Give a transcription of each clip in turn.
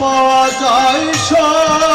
পাওয়া যায় সব।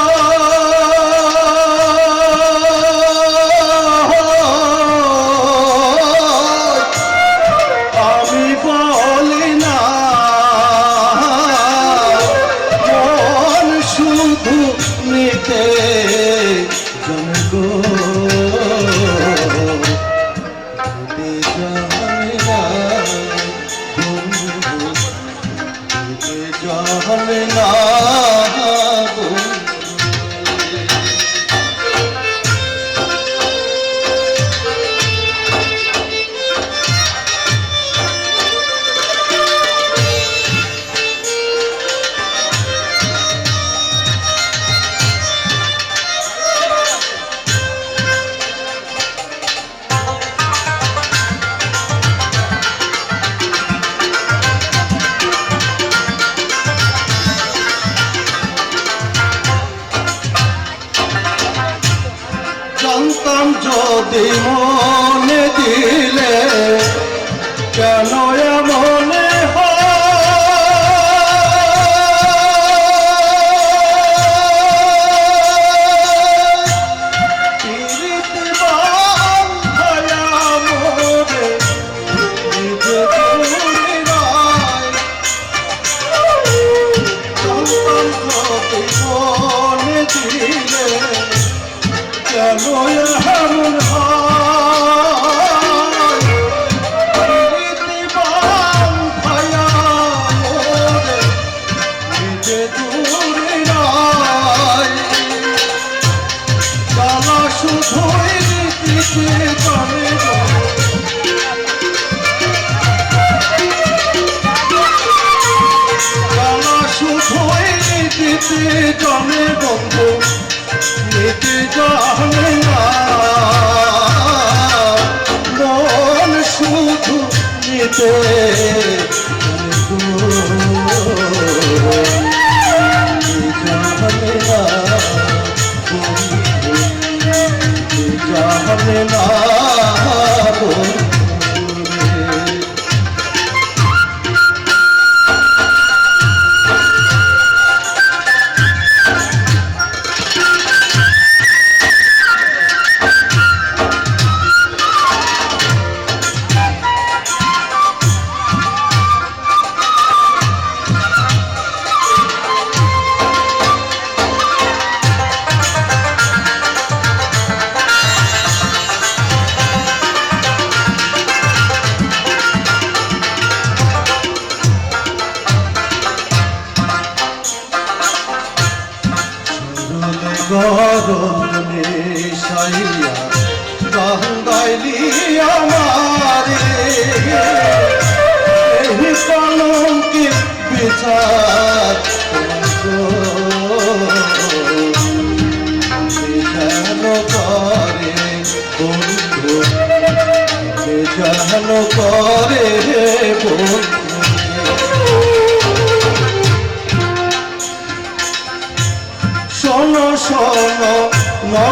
যদি মনে দিলে শুধুই দিতে জানে গো। জ্বালা শুধুই দিতে জানে বন্ধু, নিতে জানে না মন শুধু নিতে গরম সাইয়া গঙ্গাইলি আমারে। এই কলঙ্কি বিচার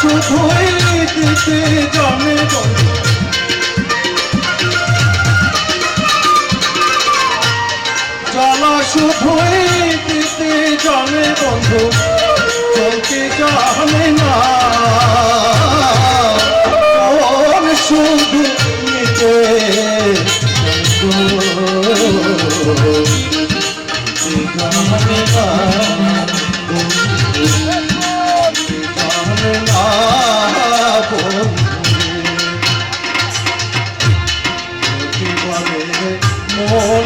শুধুই দিতে জনে জল শুধুই দিতে জনে বন্ধু, চলতে জানে না। শুধু নিতে জানে না। more.